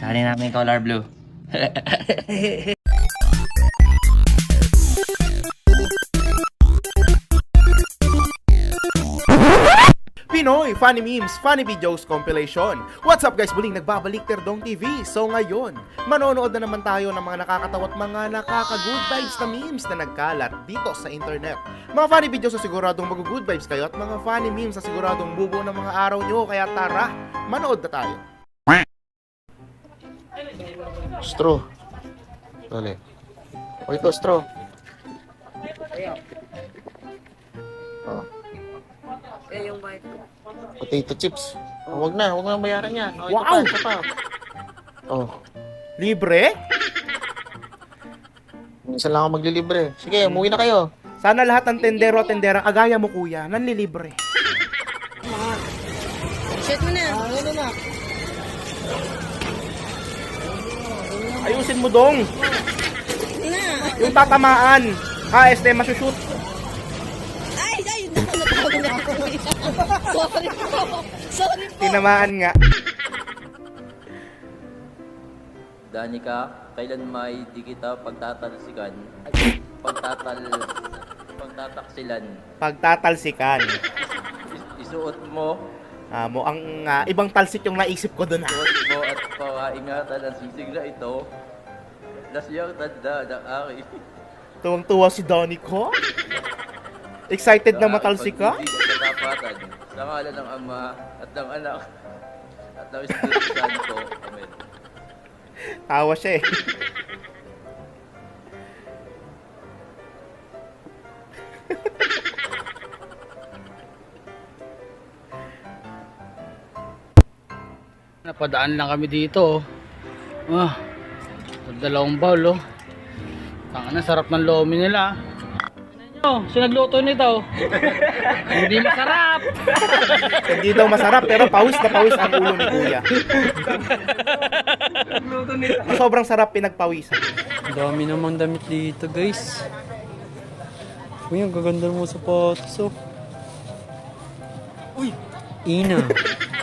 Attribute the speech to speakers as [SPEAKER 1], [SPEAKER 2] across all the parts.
[SPEAKER 1] Kali namin color blue.
[SPEAKER 2] Funny Memes, Funny Videos Compilation. What's up guys? Muling nagbabalik Terdong TV. So ngayon, manonood na naman tayo ng mga nakakatawa at mga nakaka-good vibes na memes na nagkalat dito sa internet. Mga funny videos na siguradong mag-good vibes kayo at mga funny memes na siguradong bubo ng mga araw nyo. Kaya tara, manood na tayo.
[SPEAKER 3] Straw. Dali. O ito, straw. Oh.
[SPEAKER 4] Eh, yung bite ko.
[SPEAKER 3] Potato chips. Oh, wag na, wag na bayaran yan. Oh, ito
[SPEAKER 2] Wow!
[SPEAKER 3] pa, ito pa. Oh,
[SPEAKER 2] Libre?
[SPEAKER 3] minsan lang ako maglilibre. Sige, umuwi na kayo.
[SPEAKER 2] Sana lahat ng tendero at tendera kagaya mo kuya, nanlilibre.
[SPEAKER 4] Shit mo na.
[SPEAKER 2] Ayusin mo dong.
[SPEAKER 4] Na.
[SPEAKER 2] Yung tatamaan. Ha, este, masushoot.
[SPEAKER 4] Sorry po. Sorry po.
[SPEAKER 2] Tinamaan nga.
[SPEAKER 5] Danica, kailan may di kita pagtatalsikan, pagtatal, pagtataksilan,
[SPEAKER 2] Pagtatalsikan.
[SPEAKER 5] Is- isuot mo,
[SPEAKER 2] Ah, mo ang ah, ibang talsik yung naisip ko doon. ah.
[SPEAKER 5] suot mo at paingatan ang sisig na ito, lasyang tanda ng aking
[SPEAKER 2] Tuwang-tuwa si Donnie ko. Excited na matalsik ka?
[SPEAKER 5] pag-ibig katapatan, sa ngalan ng Ama at ng Anak at ng Espiritu Santo. Amen.
[SPEAKER 2] Tawa siya eh.
[SPEAKER 6] Napadaan lang kami dito. Oh. Ah, dalawang bowl oh. Tanga na, sarap ng lomi nila. Ano nyo? Sinagluto nito. Hindi masarap.
[SPEAKER 2] Hindi daw masarap pero pawis na pawis ang ulo ni Kuya. Sobrang sarap pinagpawisan.
[SPEAKER 7] Ang dami naman damit dito, guys. Uy, ang gaganda mo sa sapatos, oh. Uy! Ina.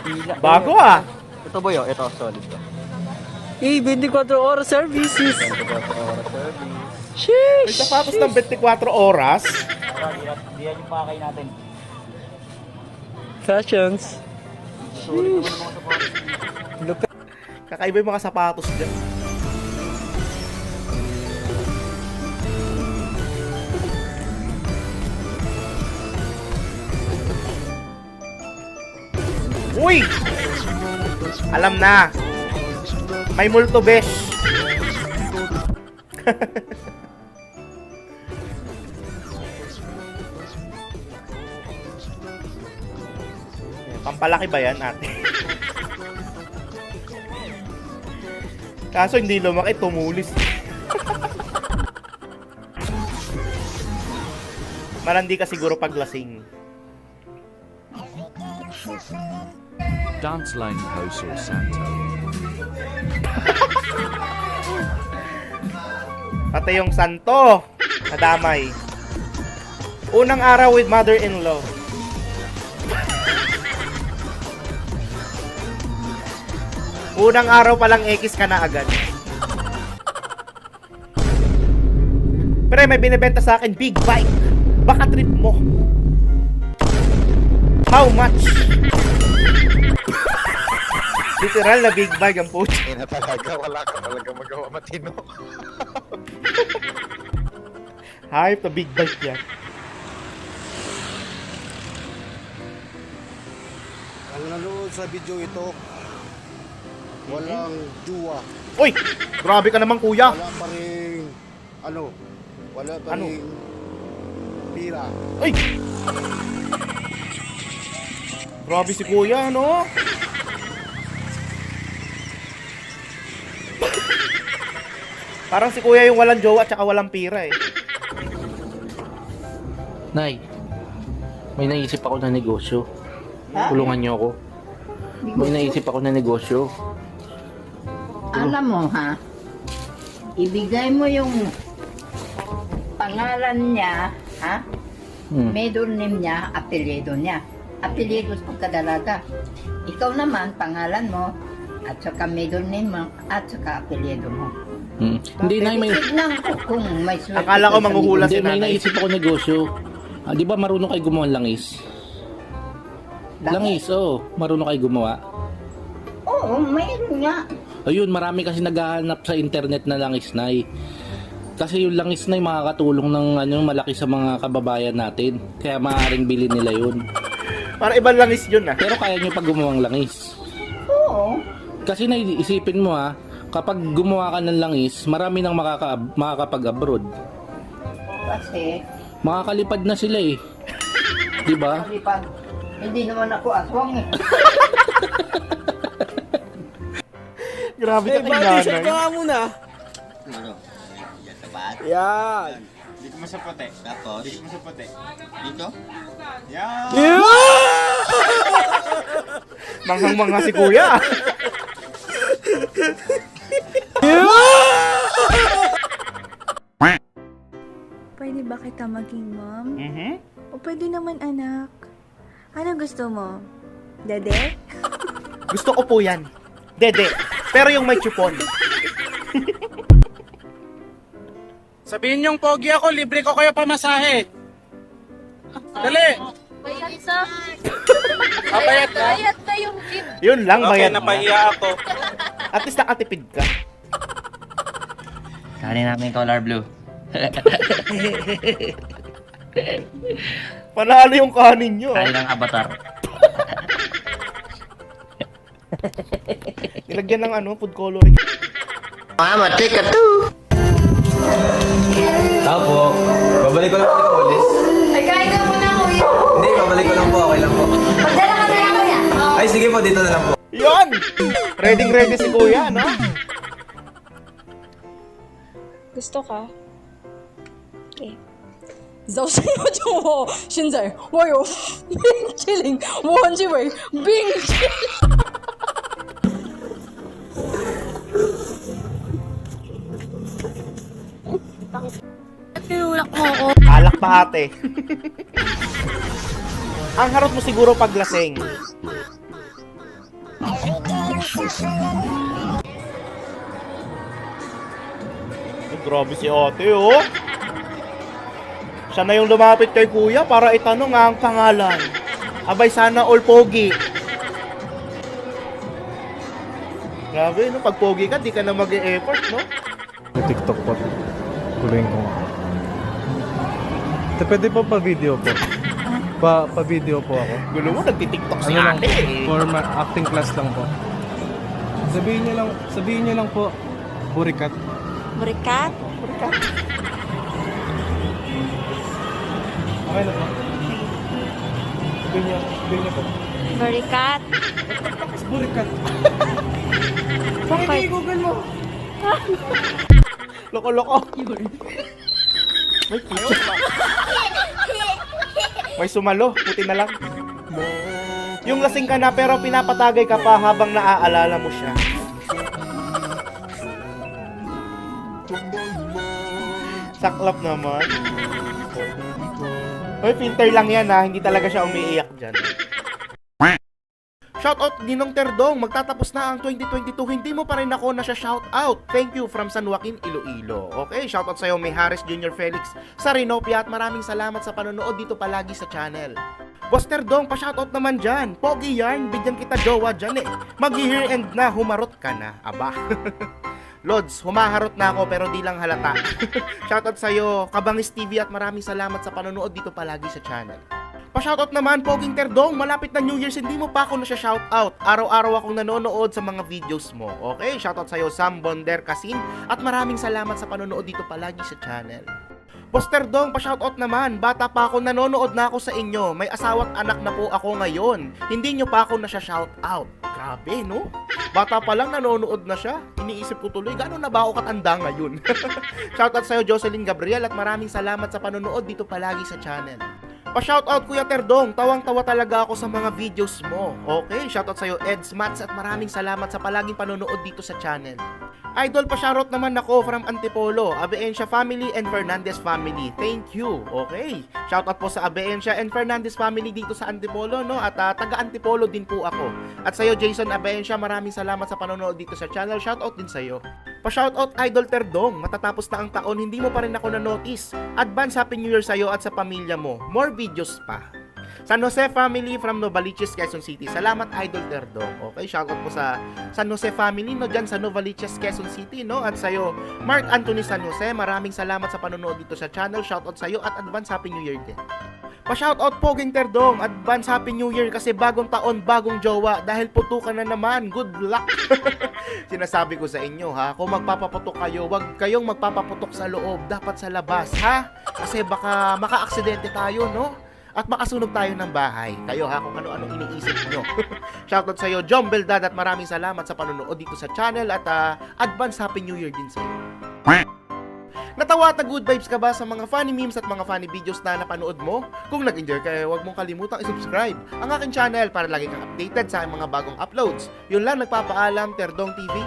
[SPEAKER 7] Ila.
[SPEAKER 2] Bago ah.
[SPEAKER 3] Ito ba yun? Ito, solid to.
[SPEAKER 7] Eh, 24 oras services.
[SPEAKER 2] May
[SPEAKER 7] Sheesh!
[SPEAKER 2] sapatos ng 24 oras.
[SPEAKER 7] Fashions. Look at
[SPEAKER 2] Kakaiba yung mga sapatos dyan. Uy! Alam na. May multo besh. Pampalaki ba yan, ate? Kaso hindi lumaki, tumulis. Malandi ka siguro paglasing.
[SPEAKER 8] Dance Line House or Santo.
[SPEAKER 2] Pati yung santo, nadamay. Unang araw with mother-in-law. Unang araw pa lang ekis ka na agad. Pero may binibenta sa akin, big bike. Baka trip mo. How much? Literal na big bag ang post.
[SPEAKER 3] na talaga, wala ka talaga magawa matino.
[SPEAKER 2] Hype na big bike yan.
[SPEAKER 9] Nanonood sa video ito, walang duwa,
[SPEAKER 2] Uy! Grabe ka naman kuya.
[SPEAKER 9] wala pa rin, ano, wala pa
[SPEAKER 2] Ano?
[SPEAKER 9] rin pira.
[SPEAKER 2] Uy! Grabe si kuya, no? Parang si kuya yung walang jowa at saka walang pira eh.
[SPEAKER 10] Nay, may naisip ako na negosyo. Tulungan niyo ako. May naisip ako na negosyo.
[SPEAKER 11] Alam mo ha, ibigay mo yung pangalan niya, ha?
[SPEAKER 10] Hmm.
[SPEAKER 11] Middle name niya, apelyido niya. apelyidos pagkadalaga. Ikaw naman, pangalan mo, at saka middle name mo, at saka apelyido mo.
[SPEAKER 10] Hmm. Hindi na may
[SPEAKER 11] ko kung may swerte.
[SPEAKER 2] Akala ko
[SPEAKER 11] ka sa
[SPEAKER 2] manghuhula
[SPEAKER 10] hindi
[SPEAKER 2] si
[SPEAKER 10] may
[SPEAKER 2] nanay.
[SPEAKER 10] naisip ako negosyo. Ah, di ba marunong kayo gumawa ng langis? Langis, oo. marunong kayo gumawa.
[SPEAKER 11] Oo, mayroon nga.
[SPEAKER 10] Ayun, marami kasi naghahanap sa internet na langis na Kasi yung langis na makakatulong ng ano, malaki sa mga kababayan natin. Kaya maaaring bilhin nila yun.
[SPEAKER 2] Para ibang langis yun ah.
[SPEAKER 10] Pero kaya nyo pag gumawang langis.
[SPEAKER 11] Oo.
[SPEAKER 10] Kasi naisipin mo ha, kapag gumawa ka ng langis, marami nang makaka makakapag-abroad.
[SPEAKER 11] Kasi,
[SPEAKER 10] Makakalipad na sila eh. 'Di ba?
[SPEAKER 11] kalipad, hindi naman ako aswang eh.
[SPEAKER 2] Grabe ka kay nanay.
[SPEAKER 6] muna. Yan.
[SPEAKER 3] Dito mo sa puti. Tapos? Dito mo sa puti. Dito? Yan!
[SPEAKER 2] Manghang-mangha si kuya.
[SPEAKER 1] Pwede ba kita maging mom?
[SPEAKER 2] Mhm.
[SPEAKER 1] O pwede naman anak? Ano gusto mo? Dede?
[SPEAKER 2] Gusto ko po yan. Dede. Pero yung may chupon.
[SPEAKER 6] Sabihin niyong pogi ako, libre ko kayo pamasahe. Dali.
[SPEAKER 4] Bayad sa...
[SPEAKER 6] Pabayad na.
[SPEAKER 4] Bayad na yung jeep.
[SPEAKER 2] Yun lang,
[SPEAKER 6] Okay,
[SPEAKER 2] bayad na.
[SPEAKER 6] napahiya ako.
[SPEAKER 2] At least nakatipid ka.
[SPEAKER 7] Kali namin color blue.
[SPEAKER 2] Panalo yung kanin nyo. ah.
[SPEAKER 7] ng avatar.
[SPEAKER 2] Nilagyan ng ano, food coloring.
[SPEAKER 3] Tapo. Babalik ko lang po ulit.
[SPEAKER 1] Ay, kain ka muna, kuya.
[SPEAKER 3] Hindi, babalik ko lang po. Okay lang po.
[SPEAKER 1] Pagdala ka na lang, kuya.
[SPEAKER 3] Ay, sige po. Dito na lang po.
[SPEAKER 2] Yun! Ready ready si kuya, no?
[SPEAKER 1] Gusto ka? Okay. 早上要叫我，现在我有冰淇淋，我很以为冰淇淋。
[SPEAKER 4] Tinulak mo ako.
[SPEAKER 2] Alak pa ate. Ang harot mo siguro pag lasing. Ay, grabe si ate, oh. Siya na yung lumapit kay kuya para itanong ang pangalan. Abay, sana all pogi. Grabe, no? Pag pogi ka, di ka na mag-e-effort, no?
[SPEAKER 8] TikTok po. Guluhin ko. Ito, pwede po pa video po. Pa, pa video po ako.
[SPEAKER 2] Gulo mo, nagtitiktok si
[SPEAKER 8] Ano lang
[SPEAKER 2] ate.
[SPEAKER 8] po, for ma- acting class lang po. Sabihin niyo lang, sabihin niyo lang po, burikat.
[SPEAKER 1] Berikat?
[SPEAKER 8] Okay na po. Sabihin niyo, sabihin niyo po.
[SPEAKER 1] Berikat?
[SPEAKER 8] Burikat.
[SPEAKER 1] Bakit?
[SPEAKER 2] Loko-loko. May pizza. May sumalo. Puti na lang. Yung lasing ka na pero pinapatagay ka pa habang naaalala mo siya. Saklap naman. Hoy, filter lang yan ha. Hindi talaga siya umiiyak dyan. Shoutout Ninong Terdong, magtatapos na ang 2022, hindi mo pa rin ako na siya shoutout. Thank you from San Joaquin, Iloilo. Okay, shoutout sa'yo may Harris Jr. Felix sa Rinopia at maraming salamat sa panonood dito palagi sa channel. Boss Terdong, pa-shoutout naman dyan. Pogi yarn, bigyan kita jowa dyan eh. Mag-year end na, humarot ka na. Aba. Lods, humaharot na ako pero di lang halata. Shoutout sa'yo, Kabangis TV at maraming salamat sa panonood dito palagi sa channel. Pa-shoutout naman, Poging Terdong, malapit na New Year's, hindi mo pa ako na siya shoutout. Araw-araw akong nanonood sa mga videos mo. Okay, shoutout sa'yo, Sam Bonder Kasin, at maraming salamat sa panonood dito palagi sa channel. Boss Terdong, pa-shoutout naman, bata pa ako, nanonood na ako sa inyo. May asawa't anak na po ako ngayon. Hindi nyo pa ako na siya shoutout. Grabe, no? Bata pa lang nanonood na siya. Iniisip ko tuloy, gano'n na ba ako katanda ngayon? shoutout sa'yo, Jocelyn Gabriel, at maraming salamat sa panonood dito palagi sa channel. Pa-shoutout Kuya Terdong, tawang-tawa talaga ako sa mga videos mo. Okay, shoutout sa'yo Eds Mats at maraming salamat sa palaging panonood dito sa channel. Idol pa shoutout naman ako from Antipolo, Abeensya family and Fernandez family. Thank you. Okay. Shoutout po sa Abeensya and Fernandez family dito sa Antipolo, no? At ah, taga Antipolo din po ako. At sa'yo Jason Abeensya, maraming salamat sa panonood dito sa channel. Shoutout din sa'yo. Pa-shoutout Idol Terdong, matatapos na ang taon, hindi mo pa rin ako na-notice. Advance Happy New Year sa'yo at sa pamilya mo. More videos pa. San Jose family from Novaliches, Quezon City. Salamat Idol Terdong. Okay, shoutout po sa San Jose family no diyan sa Novaliches, Quezon City, no? At sa'yo, Mark Anthony San Jose, maraming salamat sa panonood dito sa channel. Shoutout sa'yo at advance Happy New Year din. Pa-shoutout po, Ging Terdong. Advance Happy New Year kasi bagong taon, bagong jowa. Dahil putukan na naman. Good luck. Sinasabi ko sa inyo ha, kung magpapaputok kayo, wag kayong magpapaputok sa loob. Dapat sa labas, ha? Kasi baka maka-aksidente tayo, no? At makasunog tayo ng bahay. Kayo ha, kung ano-ano iniisip nyo. Shoutout sa'yo, John Beldad, at maraming salamat sa panonood dito sa channel at ah, advance Happy New Year din sa'yo. Natawa at na good vibes ka ba sa mga funny memes at mga funny videos na napanood mo? Kung nag-enjoy ka, huwag mong kalimutang i-subscribe ang aking channel para lagi kang updated sa mga bagong uploads. Yun lang, nagpapaalam, Terdong TV.